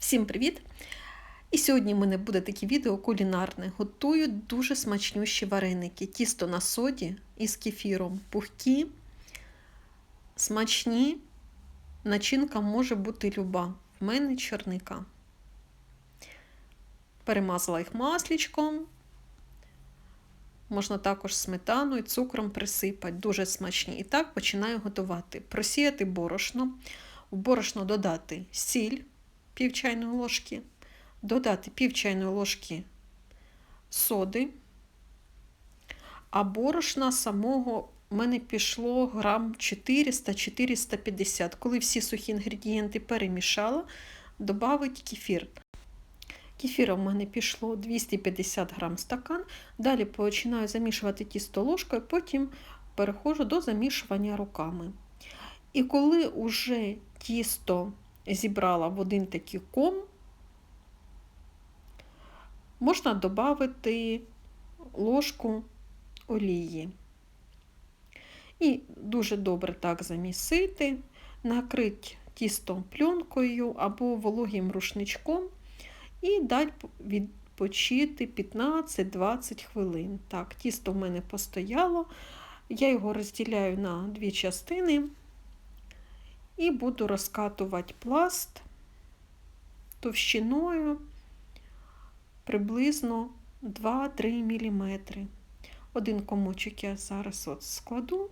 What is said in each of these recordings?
Всім привіт! І сьогодні в мене буде таке відео кулінарне. Готую дуже смачнющі вареники. Тісто на соді із кефіром. Пухкі, смачні. Начинка може бути люба. В мене чорника. Перемазала їх маслічком. Можна також сметаною, цукром присипати. Дуже смачні. І так починаю готувати. Просіяти борошно. В борошно додати сіль пів чайної ложки, додати пів чайної ложки соди, а борошна самого в мене пішло грам 400-450. Коли всі сухі інгредієнти перемішала, додавить кефір. Кефіра в мене пішло 250 грам стакан. Далі починаю замішувати тісто ложкою, потім переходжу до замішування руками. І коли вже тісто зібрала в один такий ком, можна додати ложку олії. І дуже добре так замісити, накрити тісто пленкою або вологим рушничком і дати відпочити 15-20 хвилин. Так, тісто в мене постояло, я його розділяю на дві частини і буду розкатувати пласт товщиною приблизно 2-3 мм. Один комочок я зараз от складу,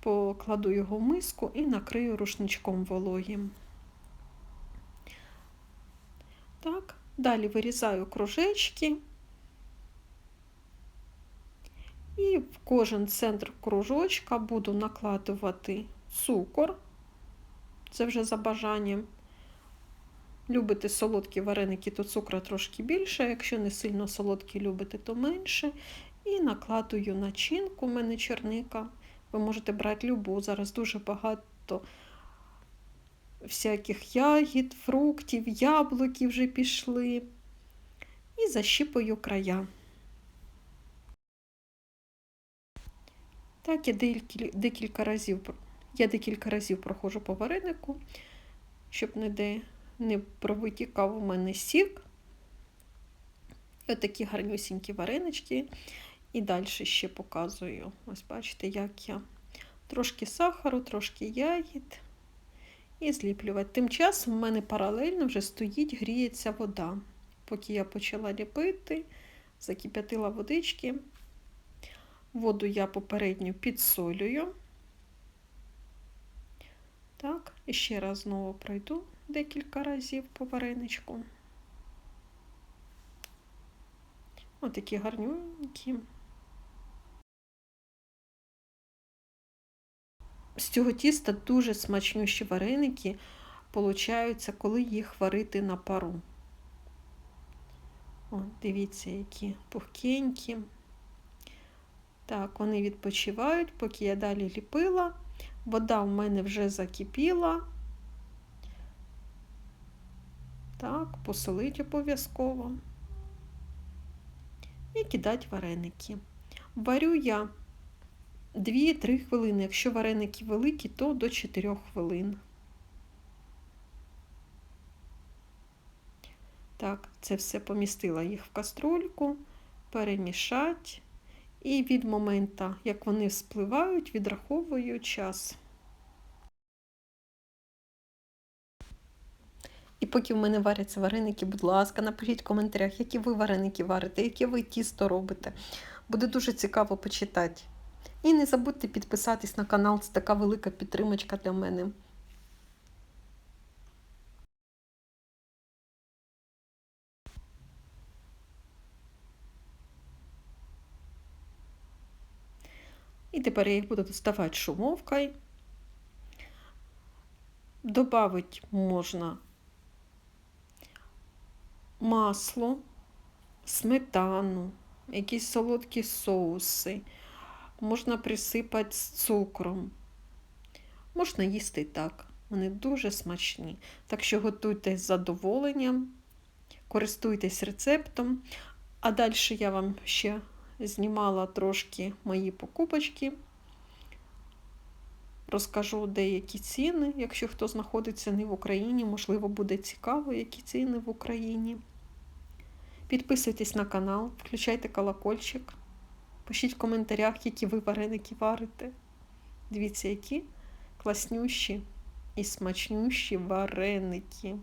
покладу його в миску і накрию рушничком вологим. Так, далі вирізаю кружечки. І в кожен центр кружочка буду накладувати цукор це вже за бажанням. Любите солодкі вареники, то цукру трошки більше, якщо не сильно солодкі любите, то менше. І накладую начинку, у мене черника. Ви можете брати любу. Зараз дуже багато всяких ягід, фруктів, яблуки вже пішли. І защіпую края. Так, я декілька разів я декілька разів проходжу по варенику, щоб ніде не провитікав у мене сік. І отакі гарнюсінькі варенички. І далі ще показую. Ось бачите, як я трошки сахару, трошки ягід і зліплювати. Тим часом в мене паралельно вже стоїть, гріється вода. Поки я почала ліпити, закип'ятила водички. Воду я попередньо підсолюю. Так, і ще раз знову пройду декілька разів по вареничку. Отакі гарнюнькі. З цього тіста дуже смачнющі вареники получаються, коли їх варити на пару. О, дивіться, які пухкенькі. Так, вони відпочивають, поки я далі ліпила. Вода в мене вже закипіла. Так, посолить обов'язково. І кидати вареники. Варю я 2-3 хвилини. Якщо вареники великі, то до 4 хвилин. Так, це все помістила їх в каструльку, перемішати. І від моменту, як вони спливають, відраховую час. І поки в мене варяться вареники, будь ласка, напишіть в коментарях, які ви вареники варите, яке ви тісто робите. Буде дуже цікаво почитати. І не забудьте підписатись на канал, це така велика підтримочка для мене. І тепер я їх буду доставати шумовкою. Добавити можна масло, сметану, якісь солодкі соуси, можна присипати з цукром. Можна їсти так. Вони дуже смачні. Так що готуйте з задоволенням, користуйтесь рецептом, а далі я вам ще знімала трошки мої покупочки. Розкажу деякі ціни. Якщо хто знаходиться не в Україні, можливо, буде цікаво, які ціни в Україні. Підписуйтесь на канал, включайте колокольчик, пишіть в коментарях, які ви вареники варите. Дивіться, які класнющі і смачнющі вареники.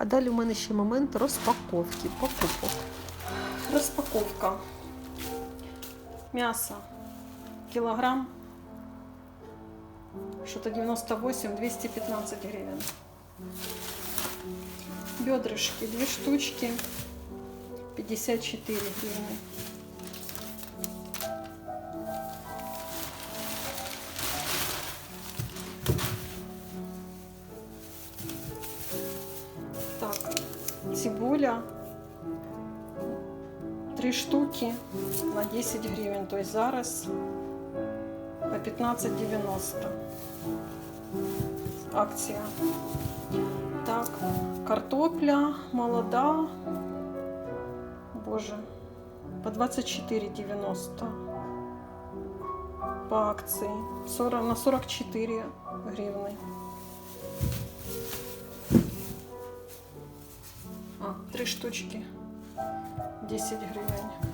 А далі у мене ще момент розпаковки, покупок. Розпаковка. М'ясо. Кілограм. Що-то 98, 215 гривень. Бедрышки, две штучки, 54 гривны. цибуля, три штуки на 10 гривен, то есть зараз по 15,90 акція. Так, картопля молода. Боже, по 24,90 по акції. 40, на 44 гривни. Три штучки. 10 гривень.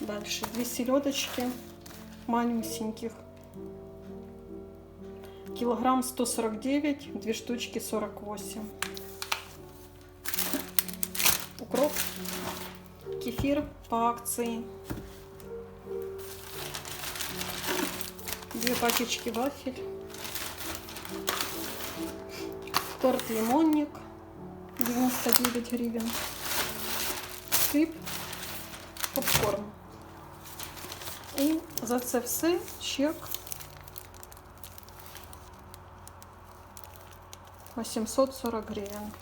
Дальше две селедочки малюсеньких. Килограмм 149, две штучки 48. Укроп, кефир по акции. Две пачечки вафель. Торт лимонник 99 гривен. Хліб, попкорн. І за це все чек 840 гривень.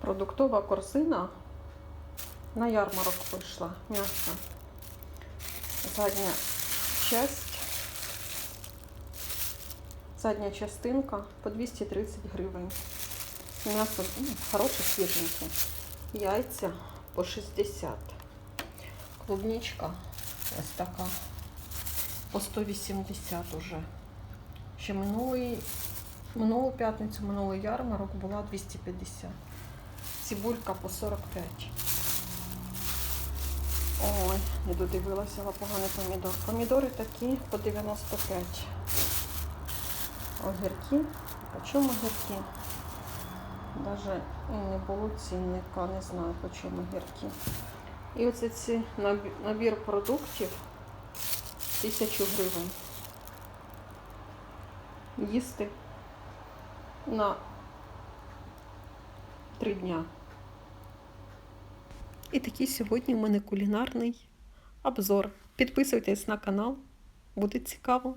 Продуктова корзина на ярмарок вийшла м'ясо. Задня часть. Задня частинка по 230 гривень. М'ясо ну, хороше, свіженьке. Яйця по 60. Клубничка ось така. По 180 уже. Ще минулий, минулу п'ятницю, минулий ярмарок була 250. Цибулька по 45. Ой, не додивилася, але поганий помідор. Помідори такі по 95. Огірки. По чому огірки? Даже не було цінника, не знаю по чому гірки. І оце ці набір, продуктів 1000 гривень. Їсти на 3 дня. І такий сьогодні у мене кулінарний обзор. Підписуйтесь на канал, буде цікаво.